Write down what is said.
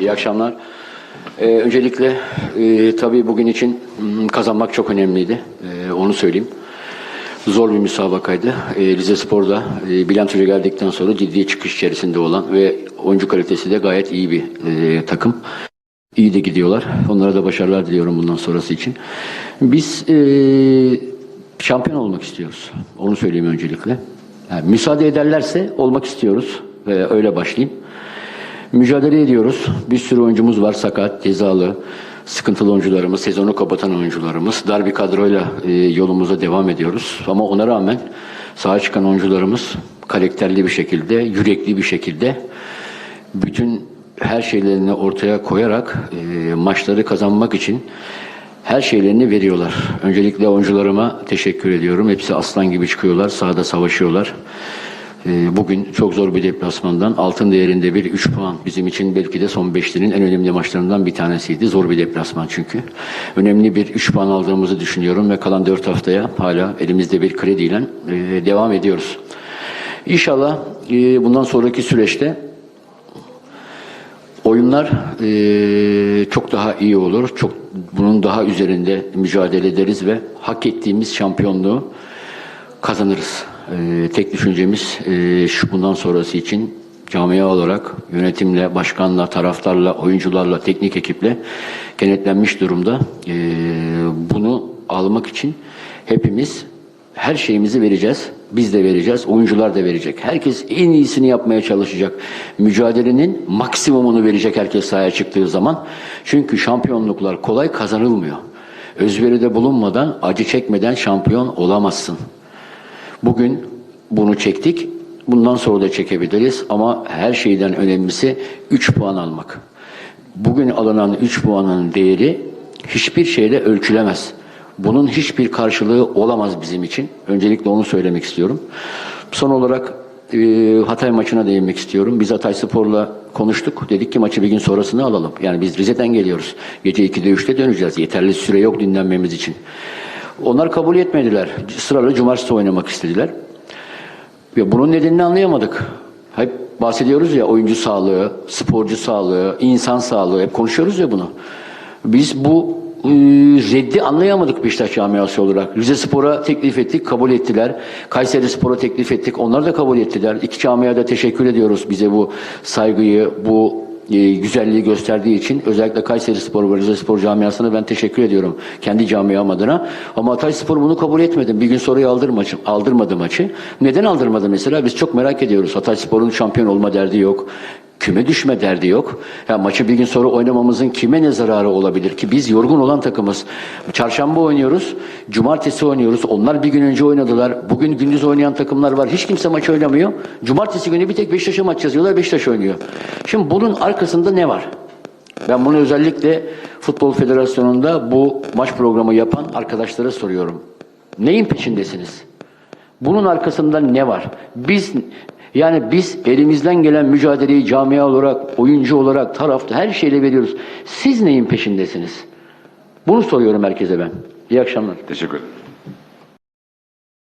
İyi akşamlar. Ee, öncelikle e, tabii bugün için mm, kazanmak çok önemliydi. Ee, onu söyleyeyim. Zor bir müsabakaydı. Ee, Rize Spor'da e, Bülent Hoca geldikten sonra ciddi çıkış içerisinde olan ve oyuncu kalitesi de gayet iyi bir e, takım. İyi de gidiyorlar. Onlara da başarılar diliyorum bundan sonrası için. Biz e, şampiyon olmak istiyoruz. Onu söyleyeyim öncelikle. Yani müsaade ederlerse olmak istiyoruz. Ve öyle başlayayım. Mücadele ediyoruz. Bir sürü oyuncumuz var sakat, cezalı, sıkıntılı oyuncularımız, sezonu kapatan oyuncularımız. Dar bir kadroyla e, yolumuza devam ediyoruz. Ama ona rağmen sahaya çıkan oyuncularımız karakterli bir şekilde, yürekli bir şekilde bütün her şeylerini ortaya koyarak e, maçları kazanmak için her şeylerini veriyorlar. Öncelikle oyuncularıma teşekkür ediyorum. Hepsi aslan gibi çıkıyorlar, sahada savaşıyorlar. Ee, Bugün çok zor bir deplasmandan altın değerinde bir 3 puan bizim için belki de son beşlinin en önemli maçlarından bir tanesiydi. Zor bir deplasman çünkü. Önemli bir 3 puan aldığımızı düşünüyorum ve kalan 4 haftaya hala elimizde bir krediyle e, devam ediyoruz. İnşallah e, bundan sonraki süreçte oyunlar e, çok daha iyi olur. Çok bunun daha üzerinde mücadele ederiz ve hak ettiğimiz şampiyonluğu kazanırız. Ee, tek düşüncemiz e, şu bundan sonrası için camia olarak yönetimle, başkanla, taraftarla, oyuncularla, teknik ekiple kenetlenmiş durumda. Ee, bunu almak için hepimiz her şeyimizi vereceğiz. Biz de vereceğiz, oyuncular da verecek. Herkes en iyisini yapmaya çalışacak. Mücadelenin maksimumunu verecek herkes sahaya çıktığı zaman. Çünkü şampiyonluklar kolay kazanılmıyor. Özveride bulunmadan, acı çekmeden şampiyon olamazsın. Bugün bunu çektik. Bundan sonra da çekebiliriz ama her şeyden önemlisi 3 puan almak. Bugün alınan 3 puanın değeri hiçbir şeyle ölçülemez. Bunun hiçbir karşılığı olamaz bizim için. Öncelikle onu söylemek istiyorum. Son olarak e, Hatay maçına değinmek istiyorum. Biz Hatay Spor'la konuştuk. Dedik ki maçı bir gün sonrasını alalım. Yani biz Rize'den geliyoruz. Gece 2'de 3'te döneceğiz. Yeterli süre yok dinlenmemiz için. Onlar kabul etmediler. Sırayla cumartesi oynamak istediler. Ve bunun nedenini anlayamadık. Hep bahsediyoruz ya oyuncu sağlığı, sporcu sağlığı, insan sağlığı hep konuşuyoruz ya bunu. Biz bu e, reddi anlayamadık Beşiktaş camiası olarak. Rize Spor'a teklif ettik, kabul ettiler. Kayseri Spor'a teklif ettik, onlar da kabul ettiler. İki camiaya da teşekkür ediyoruz bize bu saygıyı, bu e, güzelliği gösterdiği için özellikle Kayseri Spor ve Rize Spor camiasına ben teşekkür ediyorum. Kendi camiam adına. Ama Hatay Spor bunu kabul etmedi. Bir gün sonra aldırmadı, aldırmadı maçı. Neden aldırmadı mesela? Biz çok merak ediyoruz. Hatay Spor'un şampiyon olma derdi yok. Küme düşme derdi yok. Ya maçı bir gün sonra oynamamızın kime ne zararı olabilir ki? Biz yorgun olan takımız. Çarşamba oynuyoruz, cumartesi oynuyoruz. Onlar bir gün önce oynadılar. Bugün gündüz oynayan takımlar var. Hiç kimse maç oynamıyor. Cumartesi günü bir tek Beşiktaş'a maç yazıyorlar. Beşiktaş oynuyor. Şimdi bunun arkasında ne var? Ben bunu özellikle Futbol Federasyonu'nda bu maç programı yapan arkadaşlara soruyorum. Neyin peşindesiniz? Bunun arkasında ne var? Biz yani biz elimizden gelen mücadeleyi camia olarak, oyuncu olarak, tarafta her şeyle veriyoruz. Siz neyin peşindesiniz? Bunu soruyorum herkese ben. İyi akşamlar. Teşekkür ederim.